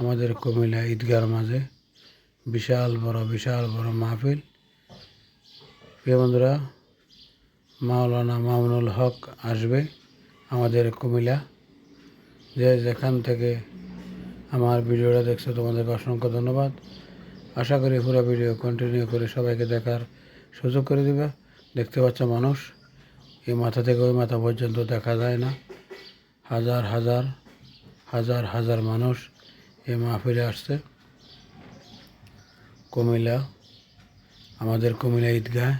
আমাদের কুমিল্লা ঈদগার মাঝে বিশাল বড় বিশাল বড় মাহফিল। প্রিয় বন্ধুরা, মাওলানা মামুনুল হক আসবে আমাদের কুমিল্লা। যে যেখান থেকে আমার ভিডিওটা দেখছ, তোমাদেরকে অসংখ্য ধন্যবাদ। আশা করি পুরো ভিডিও কন্টিনিউ করে সবাইকে দেখার সুযোগ করে দেবে। দেখতে পাচ্ছ মানুষ এই মাথা থেকে ওই মাথা পর্যন্ত দেখা যায় না। হাজার হাজার হাজার হাজার মানুষ এই মাহফিলে আসছে। কুমিল্লা, আমাদের কুমিল্লা ঈদগাহ,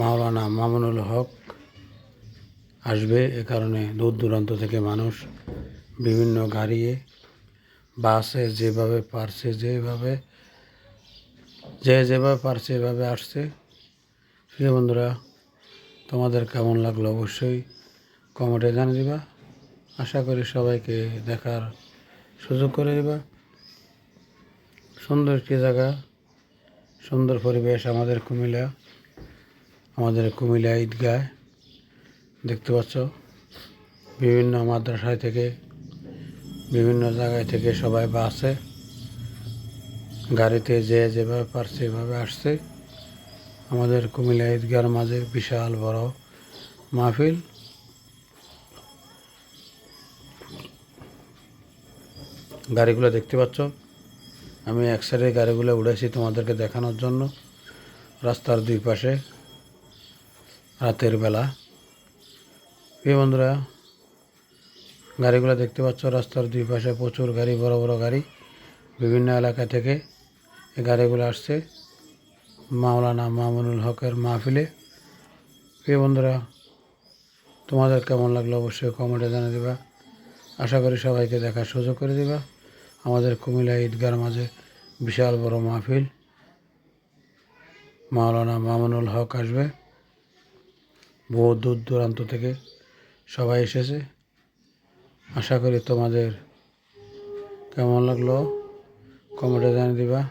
মাওলানা মামুনুল হক আসবে এ কারণে দূর দূরান্ত থেকে মানুষ বিভিন্ন গাড়িয়ে, বাসে যেভাবে পারছে, যেভাবে, যে যেভাবে পারছে এভাবে আসছে। প্রিয় বন্ধুরা, তোমাদের কেমন লাগল অবশ্যই কমেন্টে জানিয়ে দিবা। আশা করি সবাইকে দেখার সুযোগ করে দিবা। সুন্দর একটি জায়গা, সুন্দর পরিবেশ আমাদের কুমিল্লা আমাদের কুমিল্লা ঈদগাহ, দেখতে পাচ্ছ। বিভিন্ন মাদ্রাসায় থেকে, বিভিন্ন জায়গায় থেকে সবাই বাসে গাড়িতে যে যেভাবে পারছে এভাবে আসছে। আমাদের কুমিল্লা ঈদগার মাঝে বিশাল বড় মাহফিল। গাড়িগুলো দেখতে পাচ্ছ। আমি এক সাইডে গাড়িগুলো উড়েছি তোমাদেরকে দেখানোর জন্য। রাস্তার দুই পাশে রাতের বেলা। এই বন্ধুরা, গাড়িগুলো দেখতে পাচ্ছ, রাস্তার দুই পাশে প্রচুর গাড়ি, বড় বড় গাড়ি। বিভিন্ন এলাকা থেকে এই গাড়িগুলো আসছে। মাওলানা মামুনুল হকের মাহফিলে। প্রিয় বন্ধুরা, তোমাদের কেমন লাগল অবশ্যই কমেন্টে জানিয়ে দেবা। আশা করি সবাইকে দেখার সুযোগ করে দিবা। আমাদের কুমিল্লা ঈদগার মাঝে বিশাল বড় মাহফিল। মাওলানা মামুনুল হক আসবে। বহু দূর দূরান্ত থেকে সবাই এসেছে। আশা করি তোমাদের কেমন লাগল? কমেন্টে জানিয়ে দিবা।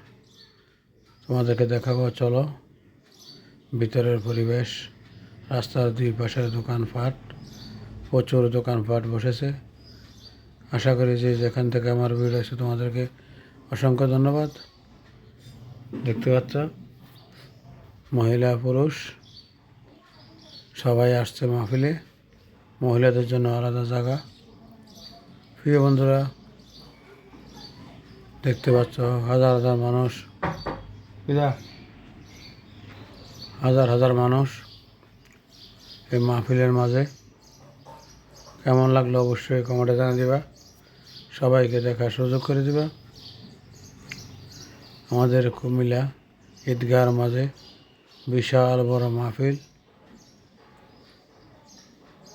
তোমাদেরকে দেখাবো, চলো। ভিতরের পরিবেশ, রাস্তার দুই পাশের দোকানপাট, প্রচুর দোকানপাট বসেছে। আশা করি যে যেখান থেকে আমার ভিডিও আছে তোমাদেরকে অসংখ্য ধন্যবাদ। দেখতে পাচ্ছ, মহিলা, পুরুষ, সবাই আসছে মাহফিলে। মহিলাদের জন্য আলাদা জায়গা। প্রিয় বন্ধুরা, দেখতে পাচ্ছ, হাজার হাজার মানুষ। হাজার হাজার মানুষ এই মাহফিলের মাঝে। কেমন লাগল অবশ্যই কমেন্টে জানিয়ে দিবা। সবাইকে দেখার সুযোগ করে দেবে। আমাদের কুমিল্লা ঈদগার মাঝে বিশাল বড় মাহফিল।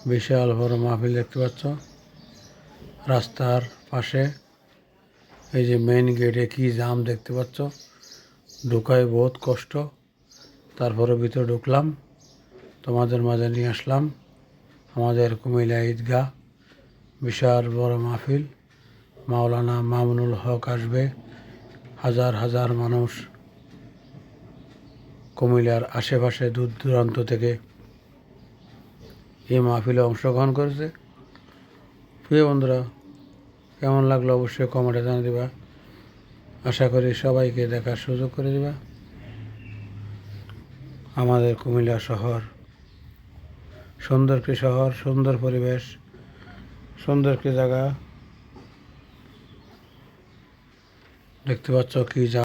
বিশাল বড় মাহফিল দেখতে পাচ্ছ। রাস্তার পাশে এই যে মেইন গেটে কি জাম দেখতে পাচ্ছ। ঢুকায় বহুত কষ্ট। তারপরে ভিতরে ঢুকলাম। তোমাদের মাঝে নিয়ে আসলাম। আমাদের কুমিল্লা ঈদগাহ বিশাল বড় মাহফিল। মাওলানা মামুনুল হক আসবে। হাজার হাজার মানুষ কুমিল্লার আশেপাশে দূর দূরান্ত থেকে এই মাহফিলে অংশগ্রহণ করেছে। প্রিয় বন্ধুরা, কেমন লাগল অবশ্যই কমেন্টে জানিয়ে দেবা। আশা করি সবাইকে দেখার সুযোগ করে দেবা। আমাদের কুমিল্লা শহর সুন্দর একটি শহর, সুন্দর পরিবেশ, সুন্দর একটি জায়গা। দেখতে পাচ্ছ কি যা